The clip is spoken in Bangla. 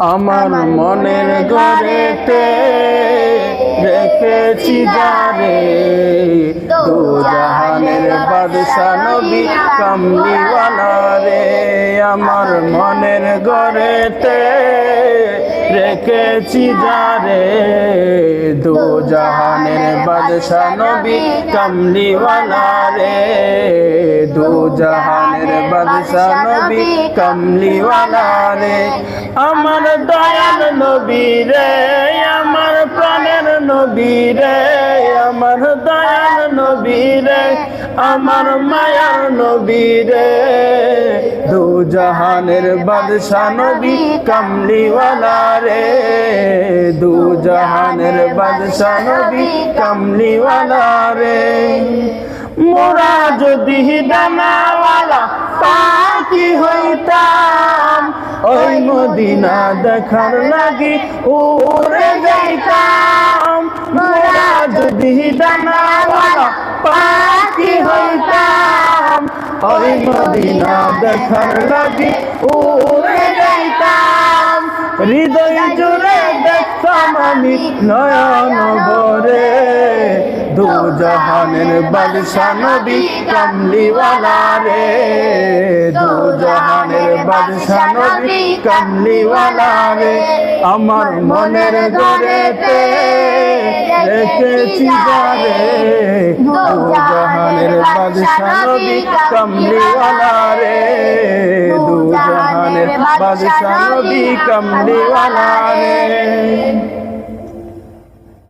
আমার মনের ঘরেতে রেখেছি যারে দু জাহানের বাদশা নবী কামলিওয়ালা রে। আমার মনের ঘরেতে রেখেছি যারে দু জাহানের বাদশা নবী রে দু জাহানের বাদশা নবী রে আমার দয়াল নবী রে আমার প্রাণের নবী রে আমার দয়াল নবী রে আমার মায়ার নবী রে জাহানের বাদশা নবী কামলিওয়ালা রে। দু জাহানের নবী কামলিওয়ালা রে। মোরা যদি ডানাওয়ালা পাখি হইতাম, ওই মদিনা দেখার লাগি উড়ে যাইতাম। মোরা যদি ডানাওয়ালা পাখি হইতাম ওই মদিনা দেখার লাগি উড়ে যাইতাম। হৃদয় জুড়ে দেখতাম আমি নয়ন ভরে। দু জাহানের বাদশা নবী কামলিওয়ালা রে। বাদশা নবী কামলিওয়ালা রে আমার মনের দরেতে রেখেছি যারে। দু জাহানের বাদশা নবী কামলিওয়ালা রে দু জাহানের বাদশা নবী কামলিওয়ালা রে